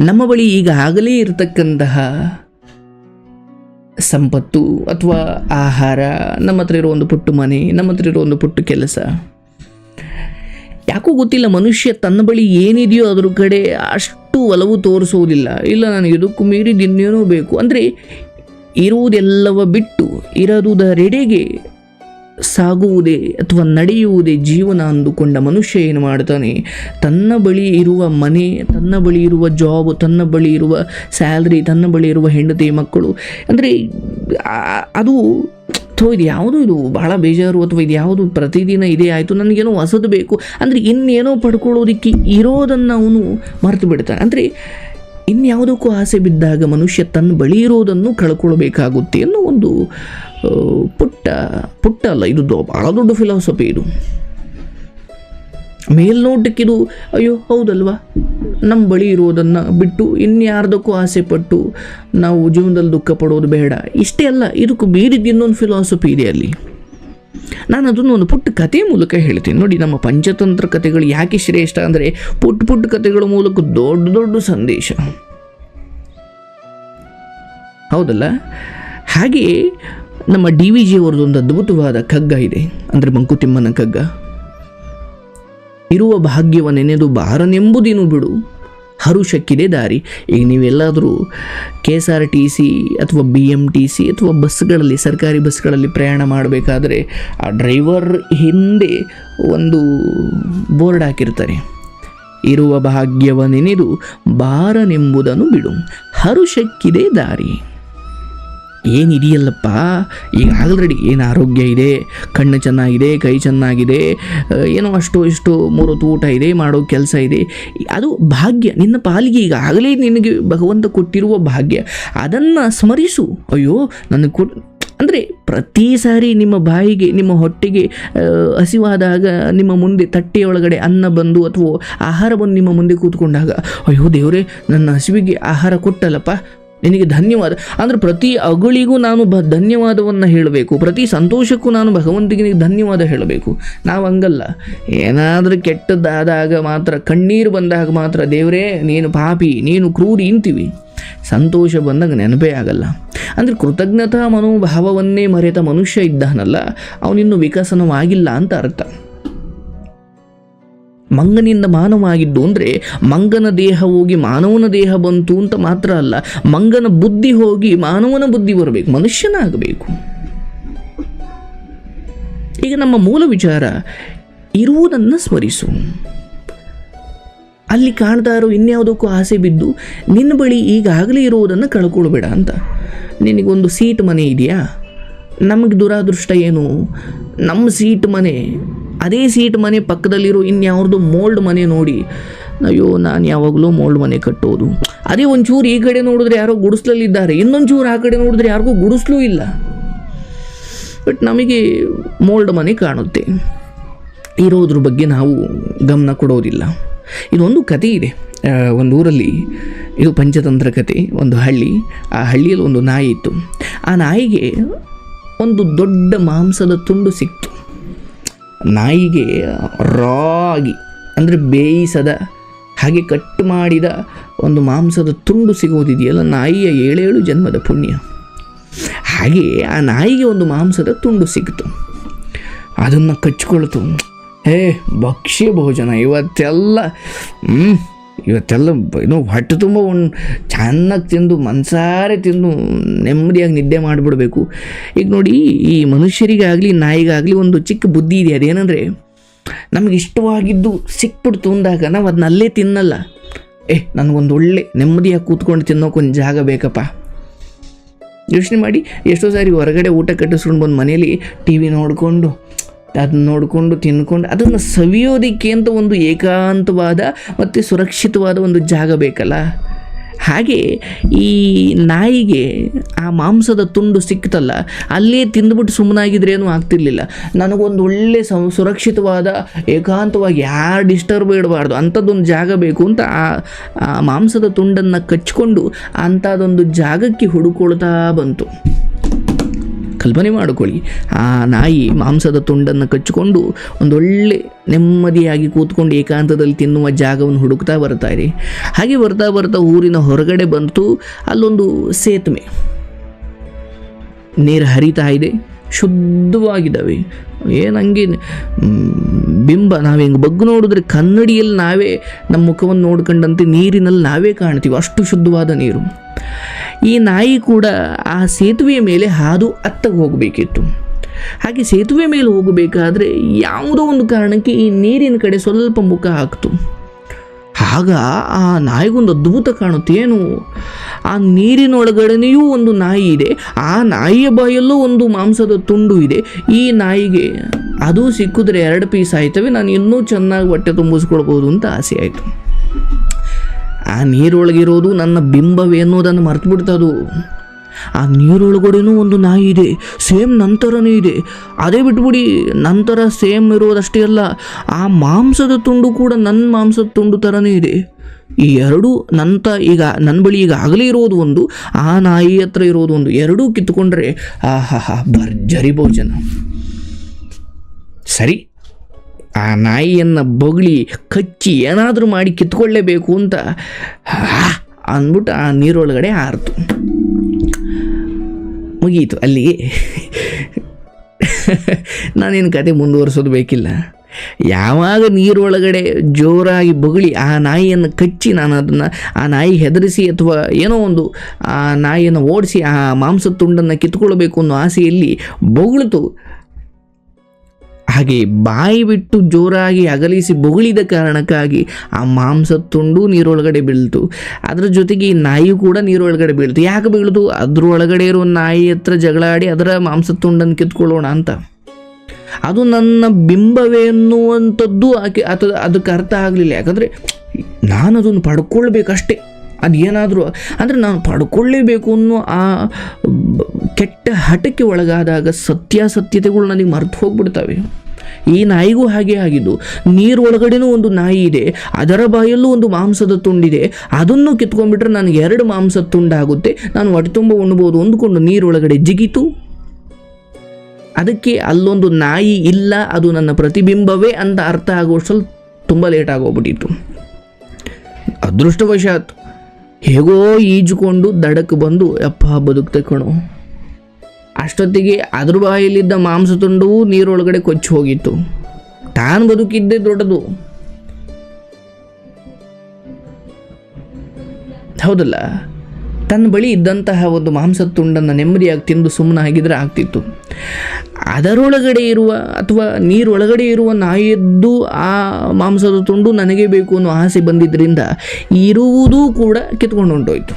ನಮ್ಮ ಬಳಿ ಈಗ ಆಗಲೇ ಇರತಕ್ಕಂತಹ ಸಂಪತ್ತು ಅಥವಾ ಆಹಾರ, ನಮ್ಮ ಹತ್ರ ಇರೋ ಒಂದು ಪುಟ್ಟು ಮನೆ, ನಮ್ಮ ಹತ್ರ ಇರೋ ಒಂದು ಪುಟ್ಟು ಕೆಲಸ. ಯಾಕೋ ಗೊತ್ತಿಲ್ಲ, ಮನುಷ್ಯ ತನ್ನ ಬಳಿ ಏನಿದೆಯೋ ಅದ್ರ ಕಡೆ ಅಷ್ಟು ಒಲವು ತೋರಿಸೋದಿಲ್ಲ ಇಲ್ಲ ನನಗೆ ಇದಕ್ಕೂ ಮೀರಿ ಇನ್ನೇನೋ ಬೇಕು. ಅಂದರೆ, ಇರುವುದೆಲ್ಲವ ಬಿಟ್ಟು, ಇರದುದರೆಡೆಗೆ ಸಾಗುವುದೇ ಅಥವಾ ನಡೆಯುವುದೇ ಜೀವನ ಅಂದುಕೊಂಡ ಮನುಷ್ಯ ಏನು ಮಾಡ್ತಾನೆ? ತನ್ನ ಬಳಿ ಇರುವ ಮನೆ, ತನ್ನ ಬಳಿ ಇರುವ ಜಾಬ್ ತನ್ನ ಬಳಿ ಇರುವ ಸ್ಯಾಲ್ರಿ ತನ್ನ ಬಳಿ ಇರುವ ಹೆಂಡತಿ, ಮಕ್ಕಳು. ಅಂದರೆ ಅದು ಅಥವಾ ಇದು ಯಾವುದು? ಇದು ಬಹಳ ಬೇಜಾರು ಅಥವಾ ಇದು ಯಾವುದು? ಪ್ರತಿದಿನ ಇದೇ ಆಯಿತು, ನನಗೇನೋ ಹೊಸದು ಬೇಕು. ಅಂದರೆ ಇನ್ನೇನೋ ಪಡ್ಕೊಳ್ಳೋದಕ್ಕೆ ಇರೋದನ್ನು ಅವನು ಮರೆತು ಬಿಡ್ತಾನೆ. ಅಂದರೆ ಇನ್ಯಾವುದಕ್ಕೂ ಆಸೆ ಬಿದ್ದಾಗ ಮನುಷ್ಯ ತನ್ನ ಬಳಿ ಇರೋದನ್ನು ಕಳ್ಕೊಳ್ಬೇಕಾಗುತ್ತೆ ಅನ್ನೋ ಒಂದು ಪುಟ್ಟ ಪುಟ್ಟ ಅಲ್ಲ, ಇದು ಭಾಳ ದೊಡ್ಡ ಫಿಲಾಸಫಿ ಇದು. ಮೇಲ್ನೋಟಕ್ಕಿದು ಅಯ್ಯೋ, ಹೌದಲ್ವಾ? ನಮ್ಮ ಬಳಿ ಇರೋದನ್ನು ಬಿಟ್ಟು ಇನ್ಯಾರ್ದಕ್ಕೂ ಆಸೆ ಪಟ್ಟು ನಾವು ಜೀವನದಲ್ಲಿ ದುಃಖ ಪಡೋದು ಬೇಡ. ಇಷ್ಟೇ ಅಲ್ಲ, ಇದಕ್ಕೂ ಬೇರಿದ್ದು ಇನ್ನೊಂದು ಫಿಲಾಸಫಿ ಇದೆ ಅಲ್ಲಿ. ನಾನು ಅದನ್ನು ಒಂದು ಪುಟ್ಟ ಕಥೆ ಮೂಲಕ ಹೇಳ್ತೀನಿ. ನೋಡಿ, ನಮ್ಮ ಪಂಚತಂತ್ರ ಕಥೆಗಳು ಯಾಕೆ ಶ್ರೇಷ್ಠ ಅಂದರೆ ಪುಟ್ಟ ಪುಟ್ಟ ಕಥೆಗಳ ಮೂಲಕ ದೊಡ್ಡ ದೊಡ್ಡ ಸಂದೇಶ. ಹೌದಲ್ಲ? ಹಾಗೆಯೇ ನಮ್ಮ ಡಿ ವಿ ಜಿ ಅವರದೊಂದು ಅದ್ಭುತವಾದ ಕಗ್ಗ ಇದೆ. ಅಂದರೆ ಮಂಕುತಿಮ್ಮನ ಕಗ್ಗ ಇರುವ ಭಾಗ್ಯವ ನೆನೆದು ಬಾರನೆಂಬುದೇನು ಬಿಡು. ಹರುಷಕ್ಕಿದೆ ದಾರಿ. ಈಗ ನೀವೆಲ್ಲಾದರೂ K S R T C ಅಥವಾ ಬಿ ಎಂ ಟಿ ಸಿ ಅಥವಾ ಬಸ್ಗಳಲ್ಲಿ, ಸರ್ಕಾರಿ ಬಸ್ಗಳಲ್ಲಿ ಪ್ರಯಾಣ ಮಾಡಬೇಕಾದ್ರೆ ಆ ಡ್ರೈವರ್ ಹಿಂದೆ ಒಂದು ಬೋರ್ಡ್ ಹಾಕಿರ್ತಾರೆ. ಇರುವ ಭಾಗ್ಯವ ನೆನೆದು ಬಾರನೆಂಬುದನ್ನು ಬಿಡು ಹರುಷಕ್ಕಿದೆ ದಾರಿ. ಏನಿದೆಯಲ್ಲಪ್ಪ ಈಗ ಆಲ್ರೆಡಿ ಏನು ಆರೋಗ್ಯ ಇದೆ, ಕಣ್ಣು ಚೆನ್ನಾಗಿದೆ, ಕೈ ಚೆನ್ನಾಗಿದೆ ಏನೋ ಅಷ್ಟು ಇಷ್ಟು ಮೂರು ಊಟ ಇದೆ, ಮಾಡೋ ಕೆಲಸ ಇದೆ. ಅದು ಭಾಗ್ಯ, ನಿನ್ನ ಪಾಲಿಗೆ ಈಗ ಆಗಲೇ ನಿನಗೆ ಭಗವಂತ ಕೊಟ್ಟಿರುವ ಭಾಗ್ಯ. ಅದನ್ನು ಸ್ಮರಿಸು. ಅಯ್ಯೋ ನನಗೆ ಕೊ, ಅಂದರೆ ಪ್ರತಿ ಸಾರಿ ನಿಮ್ಮ ಬಾಯಿಗೆ, ನಿಮ್ಮ ಹೊಟ್ಟೆಗೆ ಹಸಿವಾದಾಗ ನಿಮ್ಮ ಮುಂದೆ ತಟ್ಟೆಯೊಳಗಡೆ ಅನ್ನ ಬಂದು ಅಥವಾ ಆಹಾರ ಬಂದು ನಿಮ್ಮ ಮುಂದೆ ಕೂತ್ಕೊಂಡಾಗ, ಅಯ್ಯೋ ದೇವರೇ, ನನ್ನ ಹಸಿವಿಗೆ ಆಹಾರ ಕೊಟ್ಟಲ್ಲಪ್ಪ. ನಿನಗೆ ಧನ್ಯವಾದ. ಅಂದರೆ ಪ್ರತಿ ಅಗಳಿಗೂ ನಾನು ಬ ಧನ್ಯವಾದವನ್ನು ಹೇಳಬೇಕು. ಪ್ರತಿ ಸಂತೋಷಕ್ಕೂ ನಾನು ಭಗವಂತನಿಗೆ ಧನ್ಯವಾದ ಹೇಳಬೇಕು. ನಾವು ಹಂಗಲ್ಲ. ಏನಾದರೂ ಕೆಟ್ಟದ್ದಾದಾಗ ಮಾತ್ರ, ಕಣ್ಣೀರು ಬಂದಾಗ ಮಾತ್ರ, ದೇವರೇ, ನೀನು ಪಾಪಿ, ನೀನು ಕ್ರೂರಿ ಇಂತೀವಿ ಸಂತೋಷ ಬಂದಾಗ ನೆನಪೇ ಆಗಲ್ಲ. ಅಂದರೆ ಕೃತಜ್ಞತಾ ಮನೋಭಾವವನ್ನೇ ಮರೆತ ಮನುಷ್ಯ ಇದ್ದಾನಲ್ಲ, ಅವನಿನ್ನೂ ವಿಕಸನವಾಗಿಲ್ಲ ಅಂತ ಅರ್ಥ. ಮಂಗನಿಂದ ಮಾನವಾಗಿದ್ದು ಅಂದರೆ ಮಂಗನ ದೇಹ ಹೋಗಿ ಮಾನವನ ದೇಹ ಬಂತು ಅಂತ ಮಾತ್ರ ಅಲ್ಲ, ಮಂಗನ ಬುದ್ಧಿ ಹೋಗಿ ಮಾನವನ ಬುದ್ಧಿ ಬರಬೇಕು, ಮನುಷ್ಯನಾಗಬೇಕು. ಈಗ ನಮ್ಮ ಮೂಲ ವಿಚಾರ, ಇರುವುದನ್ನು ಸ್ಮರಿಸು. ಅಲ್ಲಿ ಕಾಣ್ತಾ ಇರೋ ಇನ್ಯಾವುದಕ್ಕೂ ಆಸೆ ಬಿದ್ದು, ನಿನ್ನ ಬಳಿ ಈಗಾಗಲೇ ಇರುವುದನ್ನು ಕಳ್ಕೊಳ್ಬೇಡ ಅಂತ. ನಿನಗೊಂದು ಸೀಟ್ ಮನೆ ಇದೆಯಾ? ನಮಗೆ ದುರಾದೃಷ್ಟ ಏನು? ನಮ್ಮ ಸೀಟ್ ಮನೆ ಅದೇ ಸೀಟ್ ಮನೆ ಪಕ್ಕದಲ್ಲಿರೋ ಇನ್ಯಾವ್ರದ್ದು ಮೋಲ್ಡ್ ಮನೆ ನೋಡಿ. ಅಯ್ಯೋ, ನಾನು ಯಾವಾಗಲೂ ಮೋಲ್ಡ್ ಮನೆ ಕಟ್ಟೋದು. ಅದೇ ಒಂಚೂರು ಈ ಕಡೆ ನೋಡಿದ್ರೆ ಯಾರೋ ಗುಡಿಸ್ಲಲ್ಲಿದ್ದಾರೆ. ಇನ್ನೊಂಚೂರು ಆ ಕಡೆ ನೋಡಿದ್ರೆ ಯಾರಿಗೂ ಗುಡಿಸ್ಲೂ ಇಲ್ಲ. ಬಟ್ ನಮಗೆ ಮೋಲ್ಡ್ ಮನೆ ಕಾಣುತ್ತೆ. ಇರೋದ್ರ ಬಗ್ಗೆ ನಾವು ಗಮನ ಕೊಡೋದಿಲ್ಲ. ಇದೊಂದು ಕತೆ ಇದೆ. ಒಂದು ಊರಲ್ಲಿ ಇದು ಪಂಚತಂತ್ರ ಕತೆ ಒಂದು ಹಳ್ಳಿ. ಆ ಹಳ್ಳಿಯಲ್ಲಿ ಒಂದು ನಾಯಿ ಇತ್ತು. ಆ ನಾಯಿಗೆ ಒಂದು ದೊಡ್ಡ ಮಾಂಸದ ತುಂಡು ಸಿಕ್ತು. ನಾಯಿಗೆ ರಾ ಆಗಿ ಅಂದರೆ ಬೇಯಿಸದ ಹಾಗೆ ಕಟ್ ಮಾಡಿದ ಒಂದು ಮಾಂಸದ ತುಂಡು ಸಿಗೋದಿದೆಯಲ್ಲ ನಾಯಿಯ ಏಳೇಳು ಜನ್ಮದ ಪುಣ್ಯ. ಹಾಗೆ ಆ ನಾಯಿಗೆ ಒಂದು ಮಾಂಸದ ತುಂಡು ಸಿಕ್ತು ಅದನ್ನು ಕಚ್ಕೊಳ್ತು. ಹೇ ಭಕ್ಷ್ಯ ಭೋಜನ ಇವತ್ತೆಲ್ಲ ಹ್ಮ್, ಇವತ್ತೆಲ್ಲ ಏನೋ ಹೊಟ್ಟೆ ತುಂಬ ಒಂದು ಚೆನ್ನಾಗಿ ತಿಂದು ಮನ್ಸಾರೆ ತಿಂದು ನೆಮ್ಮದಿಯಾಗಿ ನಿದ್ದೆ ಮಾಡಿಬಿಡಬೇಕು. ಈಗ ನೋಡಿ ಈ ಮನುಷ್ಯರಿಗಾಗಲಿ, ನಾಯಿಗಾಗಲಿ ಒಂದು ಚಿಕ್ಕ ಬುದ್ಧಿ ಇದೆ. ಅದೇನಂದರೆ ನಮಗೆ ಇಷ್ಟವಾಗಿದ್ದು ಸಿಕ್ಬಿಡ್ತು ಅಂದಾಗ ನಾವು ಅದನ್ನ ಅಲ್ಲೇ ತಿನ್ನಲ್ಲ. ಏ, ನನಗೊಂದು ಒಳ್ಳೆ ನೆಮ್ಮದಿಯಾಗಿ ಕೂತ್ಕೊಂಡು ತಿನ್ನೋಕೊಂದು ಜಾಗ ಬೇಕಪ್ಪ. ಯೋಚನೆ ಮಾಡಿ ಎಷ್ಟೋ ಸಾರಿ ಹೊರಗಡೆ ಊಟ ಕಟ್ಟಿಸ್ಕೊಂಡು ಬಂದು ಮನೇಲಿ ಟಿ ವಿ ನೋಡಿಕೊಂಡು ಅದನ್ನ ನೋಡಿಕೊಂಡು ತಿನ್ಕೊಂಡು ಅದನ್ನು ಸವಿಯೋದಕ್ಕೆ ಅಂತ ಒಂದು ಏಕಾಂತವಾದ ಮತ್ತು ಸುರಕ್ಷಿತವಾದ ಒಂದು ಜಾಗ ಬೇಕಲ್ಲ? ಹಾಗೆ ಈ ನಾಯಿಗೆ ಆ ಮಾಂಸದ ತುಂಡು ಸಿಕ್ತಲ್ಲ, ಅಲ್ಲೇ ತಿಂದುಬಿಟ್ಟು ಏನೂ ಆಗ್ತಿರ್ಲಿಲ್ಲ. ನನಗೊಂದು ಒಳ್ಳೆ ಸಂ, ಸುರಕ್ಷಿತವಾದ ಏಕಾಂತವಾಗಿ ಯಾರು ಡಿಸ್ಟರ್ಬ್ ಇಡಬಾರ್ದು ಅಂಥದ್ದೊಂದು ಜಾಗ ಬೇಕು ಅಂತ ಆ ಮಾಂಸದ ತುಂಡನ್ನು ಕಚ್ಕೊಂಡು ಅಂಥದ್ದೊಂದು ಜಾಗಕ್ಕೆ ಹುಡುಕೊಳ್ತಾ ಬಂತು. ಕಲ್ಪನೆ ಮಾಡಿಕೊಳ್ಳಿ. ಆ ನಾಯಿ ಮಾಂಸದ ತುಂಡನ್ನು ಕಚ್ಚಿಕೊಂಡು ಒಂದೊಳ್ಳೆ ನೆಮ್ಮದಿಯಾಗಿ ಕೂತ್ಕೊಂಡು ಏಕಾಂತದಲ್ಲಿ ತಿನ್ನುವ ಜಾಗವನ್ನು ಹುಡುಕ್ತಾ ಬರ್ತಾ ಇದೆ. ಹಾಗೆ ಬರ್ತಾ ಬರ್ತಾ ಊರಿನ ಹೊರಗಡೆ ಬಂತು. ಅಲ್ಲೊಂದು ಸೇತುವೆ. ನೀರು ಹರಿತಾ ಇದೆ. ಶುದ್ಧವಾಗಿದ್ದಾವೆ. ಹಂಗೆ ಬಿಂಬ. ನಾವು ಹೆಂಗೆ ಬಗ್ಗು ನೋಡಿದ್ರೆ ಕನ್ನಡಿಯಲ್ಲಿ ನಾವೇ ನಮ್ಮ ಮುಖವನ್ನು ನೋಡ್ಕೊಂಡಂತೆ ನೀರಿನಲ್ಲಿ ನಾವೇ ಕಾಣ್ತೀವಿ. ಅಷ್ಟು ಶುದ್ಧವಾದ ನೀರು. ಈ ನಾಯಿ ಕೂಡ ಆ ಸೇತುವೆಯ ಮೇಲೆ ಹಾದು ಅತ್ತಗೆ ಹೋಗಬೇಕಿತ್ತು. ಹಾಗೆ ಸೇತುವೆ ಮೇಲೆ ಹೋಗಬೇಕಾದ್ರೆ ಯಾವುದೋ ಒಂದು ಕಾರಣಕ್ಕೆ ಈ ನೀರಿನ ಕಡೆ ಸ್ವಲ್ಪ ಮುಖ ಹಾಕ್ತು. ಆಗ ಆ ನಾಯಿಗೊಂದು ಅದ್ಭುತ ಕಾಣುತ್ತೆ. ಏನು? ಆ ನೀರಿನೊಳಗಡೆಯೂ ಒಂದು ನಾಯಿ ಇದೆ. ಆ ನಾಯಿಯ ಬಾಯಲ್ಲೂ ಒಂದು ಮಾಂಸದ ತುಂಡು ಇದೆ. ಈ ನಾಯಿಗೆ ಅದು ಸಿಕ್ಕಿದ್ರೆ ಎರಡು ಪೀಸ್ ಆಯ್ತವೆ. ನಾನು ಇನ್ನೂ ಚೆನ್ನಾಗಿ ಹೊಟ್ಟೆ ತುಂಬಿಸ್ಕೊಳ್ಬೋದು ಅಂತ ಆಸೆ ಆಯಿತು. ಆ ನೀರೊಳಗಿರೋದು ನನ್ನ ಬಿಂಬವೇನೋದನ್ನು ಮರ್ತು ಬಿಡ್ತದು ಆ ನೀರೊಳಗಡೆನೂ ಒಂದು ನಾಯಿ ಇದೆ, ಸೇಮ್ ನಂತರನೇ ಇದೆ. ಅದೇ ಬಿಟ್ಬಿಡಿ, ನಂತರ ಸೇಮ್ ಇರೋದಷ್ಟೇ ಅಲ್ಲ, ಆ ಮಾಂಸದ ತುಂಡು ಕೂಡ ನನ್ನ ಮಾಂಸದ ತುಂಡು ಥರನೇ ಇದೆ. ಈ ಎರಡೂ ನಂತ ಈಗ ನನ್ನ ಬಳಿ ಈಗ ಆಗಲೇ ಇರೋದು ಒಂದು, ಆ ನಾಯಿ ಹತ್ರ ಇರೋದು ಒಂದು. ಎರಡೂ ಕಿತ್ಕೊಂಡ್ರೆ ಆಹಾ ಹಾ ಭರ್ಜರಿ ಭೋಜನ. ಸರಿ. ಆ ನಾಯಿಯನ್ನು ಬೊಗಳಿ, ಕಚ್ಚಿ ಏನಾದರೂ ಮಾಡಿ ಕಿತ್ಕೊಳ್ಳೇಬೇಕು ಅಂತ ಅಂದ್ಬಿಟ್ಟು ಆ ನೀರೊಳಗಡೆ ಹಾರಿತು ಮುಗೀತು. ಅಲ್ಲಿಗೆ ನಾನೇನು ಕತೆ ಮುಂದುವರಿಸೋದು ಬೇಕಿಲ್ಲ. ಯಾವಾಗ ನೀರೊಳಗಡೆ ಜೋರಾಗಿ ಬೊಗಳಿ ಆ ನಾಯಿಯನ್ನು ಕಚ್ಚಿ ನಾನು ಅದನ್ನು ಆ ನಾಯಿ ಹೆದರಿಸಿ ಅಥವಾ ಏನೋ ಒಂದು ಆ ನಾಯಿಯನ್ನು ಓಡಿಸಿ ಆ ಮಾಂಸದ ತುಂಡನ್ನು ಕಿತ್ಕೊಳ್ಬೇಕು ಅನ್ನೋ ಆಸೆಯಲ್ಲಿ ಬೊಗಳಿತು. ಹಾಗೆ ಬಾಯಿ ಬಿಟ್ಟು ಜೋರಾಗಿ ಅಗಲಿಸಿ ಬೊಗಳಿದ ಕಾರಣಕ್ಕಾಗಿ ಆ ಮಾಂಸ ತುಂಡು ನೀರೊಳಗಡೆ ಬೀಳ್ತು. ಅದರ ಜೊತೆಗೆ ಈ ನಾಯಿ ಕೂಡ ನೀರೊಳಗಡೆ ಬೀಳ್ತು. ಯಾಕೆ ಬೀಳ್ತು ಅದರೊಳಗಡೆ ಇರೋ ನಾಯಿ ಹತ್ರ ಜಗಳಾಡಿ ಅದರ ಮಾಂಸ ತುಂಡನ್ನು ಕಿತ್ಕೊಳ್ಳೋಣ ಅಂತ. ಅದು ನನ್ನ ಬಿಂಬವೇ ಅನ್ನುವಂಥದ್ದು ಆಕೆ ಅಥವಾ ಅದಕ್ಕೆ ಅರ್ಥ ಆಗಲಿಲ್ಲ. ಯಾಕಂದರೆ ನಾನು ಅದನ್ನು ಪಡ್ಕೊಳ್ಬೇಕಷ್ಟೇ. ಅದು ಏನಾದರೂ ಅಂದರೆ ನಾನು ಪಡ್ಕೊಳ್ಳೇಬೇಕು ಅನ್ನೋ ಆ ಕೆಟ್ಟ ಹಠಕ್ಕೆ ಒಳಗಾದಾಗ ಸತ್ಯಾಸತ್ಯತೆಗಳು ನನಗೆ ಮರೆತು ಹೋಗ್ಬಿಡ್ತವೆ. ಈ ನಾಯಿಗೂ ಹಾಗೆ ಆಗಿದ್ದು. ನೀರೊಳಗಡೆನೂ ಒಂದು ನಾಯಿ ಇದೆ, ಅದರ ಬಾಯಲ್ಲೂ ಒಂದು ಮಾಂಸದ ತುಂಡಿದೆ, ಅದನ್ನು ಕಿತ್ಕೊಂಡ್ಬಿಟ್ರೆ ನನಗೆ ಎರಡು ಮಾಂಸದ ತುಂಡಾಗುತ್ತೆ, ನಾನು ಹೊಟ್ಟೆ ತುಂಬ ಉಣ್ಬೋದು ಅಂದ್ಕೊಂಡು ನೀರೊಳಗಡೆ ಜಿಗಿತು. ಅದಕ್ಕೆ ಅಲ್ಲೊಂದು ನಾಯಿ ಇಲ್ಲ, ಅದು ನನ್ನ ಪ್ರತಿಬಿಂಬವೇ ಅಂತ ಅರ್ಥ ಆಗುವಷ್ಟರಲ್ಲಿ ತುಂಬ ಲೇಟ್ ಆಗೋಗ್ಬಿಟ್ಟಿತ್ತು. ಅದೃಷ್ಟವಶಾತ್ ಹೇಗೋ ಈಜುಕೊಂಡು ದಡಕ್ಕೆ ಬಂದು ಅಪ್ಪ ಬದುಕ್ತೆ ಕಣು. ಅಷ್ಟೊತ್ತಿಗೆ ಅದ್ರ ಬಾಯಲ್ಲಿದ್ದ ಮಾಂಸ ತುಂಡು ನೀರೊಳಗಡೆ ಕೊಚ್ಚಿ ಹೋಗಿತ್ತು. ತಾನು ಬದುಕಿದ್ದೆ ದೊಡ್ಡದು. ಹೌದಲ್ಲ? ತನ್ನ ಬಳಿ ಇದ್ದಂತಹ ಒಂದು ಮಾಂಸದ ತುಂಡನ್ನು ನೆಮ್ಮದಿಯಾಗಿ ತಿಂದು ಸುಮ್ಮನೆ ಆಗಿದ್ರೆ ಆಗ್ತಿತ್ತು. ಅದರೊಳಗಡೆ ಇರುವ ಅಥವಾ ನೀರೊಳಗಡೆ ಇರುವ ನಾಯಿಯದ್ದು ಆ ಮಾಂಸದ ತುಂಡು ನನಗೆ ಬೇಕು ಅನ್ನೋ ಆಸೆ ಬಂದಿದ್ದರಿಂದ ಇರುವುದೂ ಕೂಡ ಕಿತ್ಕೊಂಡು ಹೊಂಟೋಯ್ತು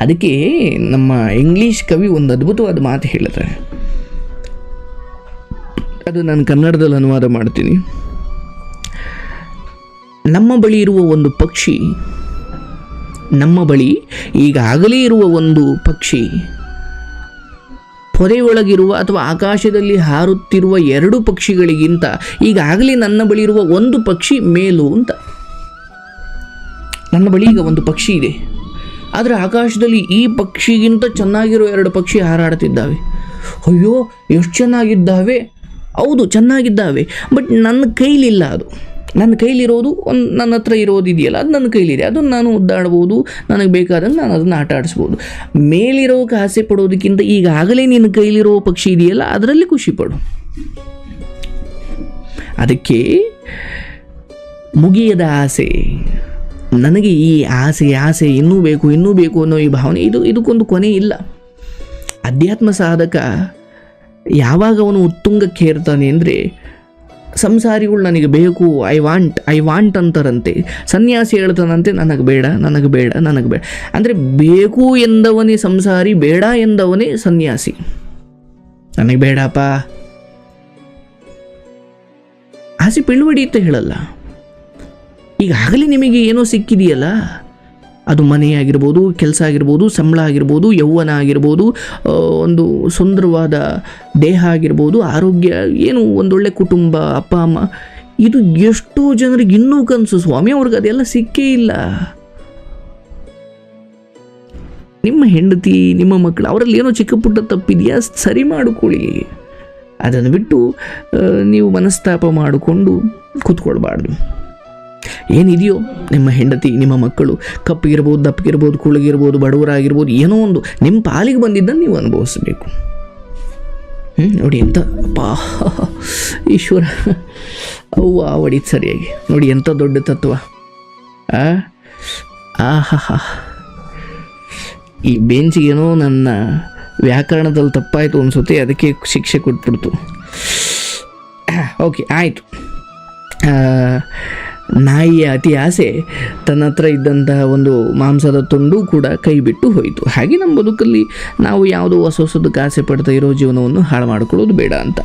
ಅದಕ್ಕೆ ನಮ್ಮ ಇಂಗ್ಲೀಷ್ ಕವಿ ಒಂದು ಅದ್ಭುತವಾದ ಮಾತು ಹೇಳಿದ್ರೆ ಅದು ನಾನು ಕನ್ನಡದಲ್ಲಿ ಅನುವಾದ ಮಾಡ್ತೀನಿ. ನಮ್ಮ ಬಳಿ ಇರುವ ಒಂದು ಪಕ್ಷಿ ನಮ್ಮ ಬಳಿ ಈಗಾಗಲೇ ಇರುವ ಒಂದು ಪಕ್ಷಿ. ಪೊದೆಯೊಳಗಿರುವ ಅಥವಾ ಆಕಾಶದಲ್ಲಿ ಹಾರುತ್ತಿರುವ ಎರಡು ಪಕ್ಷಿಗಳಿಗಿಂತ ಈಗಾಗಲೇ ನನ್ನ ಬಳಿ ಇರುವ ಒಂದು ಪಕ್ಷಿ ಮೇಲು ಅಂತ. ನನ್ನ ಬಳಿ ಈಗ ಒಂದು ಪಕ್ಷಿ ಇದೆ. ಆದರೆ ಆಕಾಶದಲ್ಲಿ ಈ ಪಕ್ಷಿಗಿಂತ ಚೆನ್ನಾಗಿರೋ ಎರಡು ಪಕ್ಷಿ ಹಾರಾಡ್ತಿದ್ದಾವೆ ಅಯ್ಯೋ, ಎಷ್ಟು ಚೆನ್ನಾಗಿದ್ದಾವೆ? ಹೌದು, ಚೆನ್ನಾಗಿದ್ದಾವೆ, ಬಟ್ ನನ್ನ ಕೈಲಿಲ್ಲ ಅದು. ನನ್ನ ಕೈಲಿರೋದು ಒಂದು ನನ್ನ ಹತ್ರ ಇರೋದು ಇದೆಯಲ್ಲ ಅದು ನನ್ನ ಕೈಲಿದೆ. ಅದನ್ನು ನಾನು ಒದ್ದಾಡ್ಬೋದು, ನನಗೆ ಬೇಕಾದಂಗೆ ನಾನು ಅದನ್ನು ಆಟ ಆಡಿಸ್ಬೋದು. ಮೇಲಿರೋಕ್ಕೆ ಆಸೆ ಪಡೋದಕ್ಕಿಂತ ಈಗಾಗಲೇ ನಿನ್ನ ಕೈಲಿರೋ ಪಕ್ಷಿ ಇದೆಯಲ್ಲ, ಅದರಲ್ಲಿ ಖುಷಿ ಪಡು. ಅದಕ್ಕೆ ಮುಗಿಯದ ಆಸೆ, ನನಗೆ ಈ ಆಸೆ ಆಸೆ ಇನ್ನೂ ಬೇಕು ಇನ್ನೂ ಬೇಕು ಅನ್ನೋ ಈ ಭಾವನೆ, ಇದು ಇದಕ್ಕೊಂದು ಕೊನೆ ಇಲ್ಲ. ಅಧ್ಯಾತ್ಮ ಸಾಧಕ ಯಾವಾಗ ಅವನು ಉತ್ತುಂಗಕ್ಕೆ ಹೇರ್ತಾನೆ ಅಂದರೆ ಸಂಸಾರಿಗಳು ನನಗೆ ಬೇಕು ಐ ವಾಂಟ್ ಐ ವಾಂಟ್ ಅಂತಾರಂತೆ. ಸನ್ಯಾಸಿ ಹೇಳ್ತಾನಂತೆ, ನನಗೆ ಬೇಡ ನನಗೆ ಬೇಡ ನನಗೆ ಬೇಡ. ಅಂದರೆ ಬೇಕು ಎಂದವನೇ ಸಂಸಾರಿ, ಬೇಡ ಎಂದವನೇ ಸನ್ಯಾಸಿ. ನನಗೆ ಬೇಡಪ್ಪ. ಆಸೆ ಪಿಳುವಡಿ ಅಂತ ಹೇಳಲ್ಲ. ಈಗಾಗಲೇ ನಿಮಗೆ ಏನೋ ಸಿಕ್ಕಿದೆಯಲ್ಲ? ಅದು ಮನೆ ಆಗಿರ್ಬೋದು, ಕೆಲಸ ಆಗಿರ್ಬೋದು, ಸಂಬಳ ಆಗಿರ್ಬೋದು, ಯೌವನ ಆಗಿರ್ಬೋದು ಒಂದು ಸುಂದರವಾದ ದೇಹ ಆಗಿರ್ಬೋದು, ಆರೋಗ್ಯ, ಏನು ಒಂದೊಳ್ಳೆ ಕುಟುಂಬ, ಅಪ್ಪ, ಅಮ್ಮ, ಇದು ಎಷ್ಟೋ ಜನರಿಗೆ ಇನ್ನೂ ಕನಸು. ಸ್ವಾಮಿ ಅವ್ರಿಗೆ ಅದೆಲ್ಲ ಸಿಕ್ಕೇ ಇಲ್ಲ. ನಿಮ್ಮ ಹೆಂಡತಿ, ನಿಮ್ಮ ಮಕ್ಕಳು ಅವರಲ್ಲಿ ಏನೋ ಚಿಕ್ಕ ಪುಟ್ಟ ತಪ್ಪಿದೆಯಾ? ಸರಿ ಮಾಡಿಕೊಳ್ಳಿ. ಅದನ್ನು ಬಿಟ್ಟು ನೀವು ಮನಸ್ತಾಪ ಮಾಡಿಕೊಂಡು ಕೂತ್ಕೊಳ್ಬಾರ್ದು. ಏನಿದೆಯೋ ನಿಮ್ಮ ಹೆಂಡತಿ, ನಿಮ್ಮ ಮಕ್ಕಳು ಕಪ್ಪಿಗಿರ್ಬೋದು ದಪ್ಪಗಿರ್ಬೋದು ಕುಳ್ಳಗಿರ್ಬೋದು ಬಡವರಾಗಿರ್ಬೋದು, ಏನೋ ಒಂದು ನಿಮ್ಮ ಪಾಲಿಗೆ ಬಂದಿದ್ದನ್ನು ನೀವು ಅನುಭವಿಸಬೇಕು. ಹ್ಞೂ ನೋಡಿ ಎಂಥ ಪಾ ಈಶ್ವರ, ಅವ್ವ ಹೊಡಿತು ಸರಿಯಾಗಿ. ನೋಡಿ ಎಂಥ ದೊಡ್ಡ ತತ್ವ. ಆ ಆಹಾ ಈ ಬೆಂಚಿಗೇನೋ ನನ್ನ ವ್ಯಾಕರಣದಲ್ಲಿ ತಪ್ಪಾಯಿತು ಅನಿಸುತ್ತೆ, ಅದಕ್ಕೆ ಶಿಕ್ಷೆ ಕೊಟ್ಬಿಡ್ತು. ಓಕೆ, ಆಯಿತು. ನಾಯಿಯ ಅತಿ ಆಸೆ, ತನ್ನ ಹತ್ರ ಇದ್ದಂತಹ ಒಂದು ಮಾಂಸದ ತುಂಡು ಕೂಡ ಕೈ ಬಿಟ್ಟು ಹೋಯಿತು. ಹಾಗೆ ನಮ್ಮ ಬದುಕಲ್ಲಿ ನಾವು ಯಾವುದೋ ಹೊಸ ಹೊಸದಕ್ಕೆ ಆಸೆ ಪಡ್ತಾ ಇರೋ ಜೀವನವನ್ನು ಹಾಳು ಮಾಡಿಕೊಳ್ಳೋದು ಬೇಡ ಅಂತ.